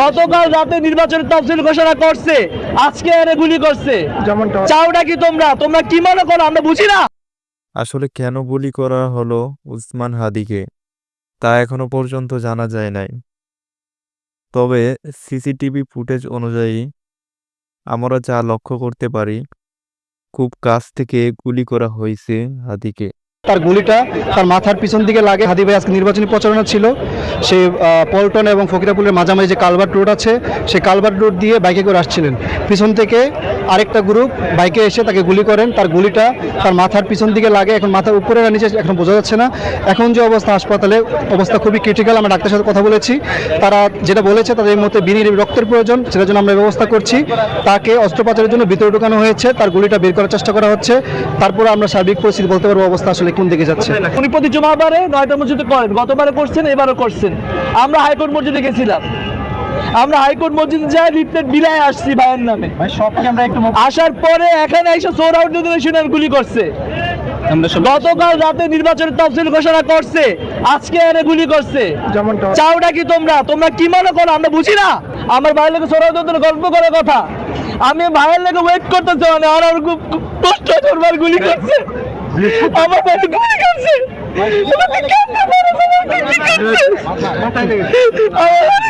গতকাল রাতে নির্বাচনের তফসিল ঘোষণা করছে। আজকে এনে গুলি করছে। চাওটা কি তোমরা? তোমরা কি মনে করো? আমরা বুঝি না। আসলে কেন গুলি করা হলো উসমান হাদিকে তা এখনও পর্যন্ত জানা যায় নাই। তবে সিসিটিভি ফুটেজ অনুযায়ী আমরা যা লক্ষ্য করতে পারি খুব কাছ থেকে গুলি করা হয়েছে হাদিকে। তার গুলিটা তার মাথার পিছন দিকে লাগে। হাদি ভাই আজকে নির্বাচনী প্রচারণা ছিল। সে পল্টন এবং ফকিরাপুলের মাঝামাঝি যে কালভার্ট রোড আছে, সে কালভার্ট রোড দিয়ে বাইকে করে আসছিলেন। পিছন থেকে আরেকটা গ্রুপ বাইকে এসে তাকে গুলি করেন। তার গুলিটা তার মাথার পিছন দিকে লাগে। এখন মাথার উপরে নিচে এখন বোঝা যাচ্ছে না। এখন যে অবস্থা হাসপাতালে, অবস্থা খুবই ক্রিটিক্যাল আমরা ডাক্তারের সাথে কথা বলেছি। তারা যেটা বলেছে তাদের মধ্যে বিনি রক্তের প্রয়োজন, সেটার জন্য আমরা ব্যবস্থা করছি। তাকে অস্ত্রোপচারের জন্য ভিতরে ঢুকানো হয়েছে। তার গুলিটা বের করার চেষ্টা করা হচ্ছে। তারপরে আমরা সার্বিক পরিস্থিতি বলতে পারব অবস্থা আসলে কোন দিকে যাচ্ছে। উনি প্রতি জুমাবারে নয়টা মসজিদে করেন গতবারে করছেন, এবারও করছেন। আমরা হাইকোর্ট মসজিদে গেছিলাম। আমরা হাইকোর্ট মসজিদে যাই রিপ্লেট বিলায় আসছি ভাইয়ের নামে। ভাই সবকে আমরা একটু আসার পরে এখানে এসে সোর আউট শুনে গুলি করছে। গতকাল রাতে নির্বাচনের তফসিল ঘোষণা করছে আজকে এনে গুলি করছে। চাওটা কি তোমরা? তোমরা কি মনে করো? আমরা বুঝি না। আমার ভাইয়ের লোকে সোরা গল্প করার কথা। আমি ভাইয়ের লোকে ওয়েট করতেছি মানে আর আমার খুব কষ্ট হচ্ছে গুলি করছে। আমার ভাই গুলি করছে। আমার